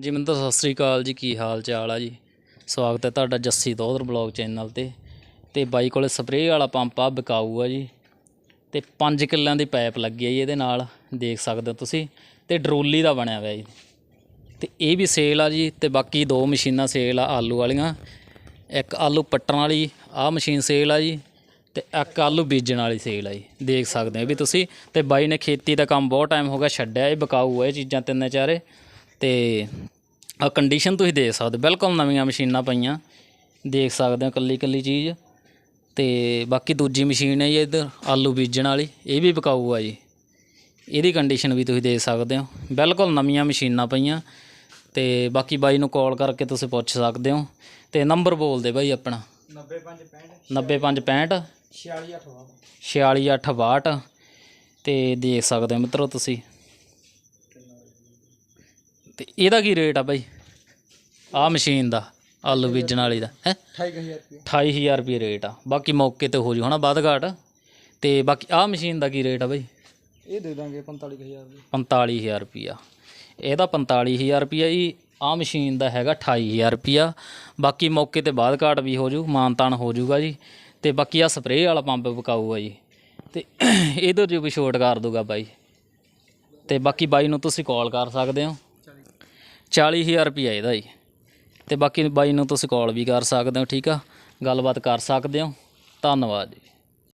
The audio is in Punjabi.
ਜੀ, ਮੈਨੂੰ ਤਾਂ ਸਤਿ ਸ੍ਰੀ ਅਕਾਲ ਜੀ, ਕੀ ਹਾਲ ਚਾਲ ਆ ਜੀ? ਸਵਾਗਤ ਹੈ ਤੁਹਾਡਾ ਜੱਸੀ ਦੋਦਰ ਬਲੌਗ ਚੈਨਲ ਤੇ। ਤੇ ਬਾਈ ਕੋਲੇ ਸਪਰੇਅ ਵਾਲਾ ਪੰਪ ਆ, ਬਕਾਊ ਆ ਜੀ। ਤੇ 5 ਕਿੱਲਿਆਂ ਦੀ ਪਾਈਪ ਲੱਗੀ ਆ ਜੀ ਇਹਦੇ ਨਾਲ, ਦੇਖ ਸਕਦੇ ਹੋ ਤੁਸੀਂ। ਤੇ ਡਰੋਲੀ ਦਾ ਬਣਿਆ ਹੋਇਆ ਜੀ। ਤੇ ਇਹ ਵੀ ਸੇਲ ਆ ਜੀ, ਤੇ ਬਾਕੀ ਦੋ ਮਸ਼ੀਨਾਂ ਸੇਲ ਆ, ਆਲੂ ਵਾਲੀਆਂ। ਇੱਕ ਆਲੂ ਪੱਟਣ ਵਾਲੀ ਆ ਮਸ਼ੀਨ ਸੇਲ ਆ ਜੀ। ਤੇ ਇੱਕ ਆਲੂ ਬੀਜਣ ਵਾਲੀ ਸੇਲ ਆ ਜੀ। ਦੇਖ ਸਕਦੇ ਹੋ ਵੀ ਤੁਸੀਂ। ਤੇ ਬਾਈ ਨੇ ਖੇਤੀ ਦਾ ਕੰਮ ਬਹੁਤ ਟਾਈਮ ਹੋ ਗਿਆ, ਛੱਡਿਆ, ਇਹ ਬਕਾਊ ਆ ਇਹ ਚੀਜ਼ਾਂ ਤਿੰਨੇ ਚਾਰੇ। ਤੇ ਆ ਕੰਡੀਸ਼ਨ ਤੁਸੀਂ ਦੇਖ ਸਕਦੇ ਬਿਲਕੁਲ ਨਵੀਆਂ ਮਸ਼ੀਨਾਂ ਪਈਆਂ। ਦੇਖ ਸਕਦੇ ਹੋ ਕੱਲੀ ਕੱਲੀ ਚੀਜ਼। ਤੇ ਬਾਕੀ ਦੂਜੀ ਮਸ਼ੀਨ ਹੈ ਜੀ ਇੱਧਰ, ਆਲੂ ਬੀਜਣ ਵਾਲੀ। ਇਹ ਵੀ ਵਿਕਾਊ ਆ ਜੀ। ਇਹਦੀ ਕੰਡੀਸ਼ਨ ਵੀ ਤੁਸੀਂ ਦੇਖ ਸਕਦੇ ਹੋ। ਬਿਲਕੁਲ ਨਵੀਆਂ ਮਸ਼ੀਨਾਂ ਪਈਆਂ। ਤੇ ਬਾਕੀ ਬਾਈ ਨੂੰ ਕਾਲ ਕਰਕੇ ਤੁਸੀਂ ਪੁੱਛ ਸਕਦੇ ਹੋ। ਤੇ ਨੰਬਰ ਬੋਲ ਦੇ ਬਾਈ ਆਪਣਾ। 9565 4662 ਤੇ ਦੇਖ ਸਕਦੇ ਹੋ ਮਿੱਤਰੋ ਤੁਸੀਂ। ਤੇ ਇਹਦਾ ਕੀ ਰੇਟ ਆ ਬਾਈ? ਆ ਮਸ਼ੀਨ ਦਾ ਆਲੂ ਬੀਜਣ ਵਾਲੀ ਦਾ ਹੈ? 28000 ਰੁਪਏ 28000 ਰੁਪਏ ਰੇਟ ਆ। ਬਾਕੀ ਮੌਕੇ ਤੇ ਹੋ ਜੂ ਹਨਾ ਵੱਧ ਘਾਟ ਤੇ ਬਾਕੀ ਆ ਮਸ਼ੀਨ ਦਾ ਕੀ ਰੇਟ ਆ ਬਾਈ? ਇਹ ਦੇ ਦਾਂਗੇ 45000 ਦੇ। 45000 ਰੁਪਿਆ ਇਹਦਾ 45000 ਰੁਪਿਆ ਜੀ। ਆ ਮਸ਼ੀਨ ਦਾ ਹੈਗਾ 28000 ਰੁਪਿਆ ਬਾਕੀ ਮੌਕੇ ਤੇ ਬਾਅਦ ਘਾਟ ਵੀ ਹੋ ਜੂ ਮਾਨਤਾਨ ਹੋ ਜੂਗਾ ਜੀ। ਤੇ ਬਾਕੀ ਆ ਸਪਰੇਅ ਵਾਲਾ ਪੰਪ ਵਿਕਾਊ ਆ ਜੀ। ਤੇ ਇਹਦੇ 'ਚ ਵੀ ਛੋਟ ਕਰ ਦੂਗਾ ਬਾਈ। ਤੇ ਬਾਕੀ ਬਾਈ ਨੂੰ ਤੁਸੀਂ ਕਾਲ ਕਰ ਸਕਦੇ ਹੋ। 40000 ਰੁਪਿਆ ਇਹਦਾ ਜੀ। ਤੇ ਬਾਕੀ ਬਾਈ ਨੂੰ ਤੁਸੀਂ ਕਾਲ ਵੀ ਕਰ ਸਕਦੇ ਹੋ, ਠੀਕ ਆ? ਗੱਲਬਾਤ ਕਰ ਸਕਦੇ ਹੋ। ਧੰਨਵਾਦ ਜੀ।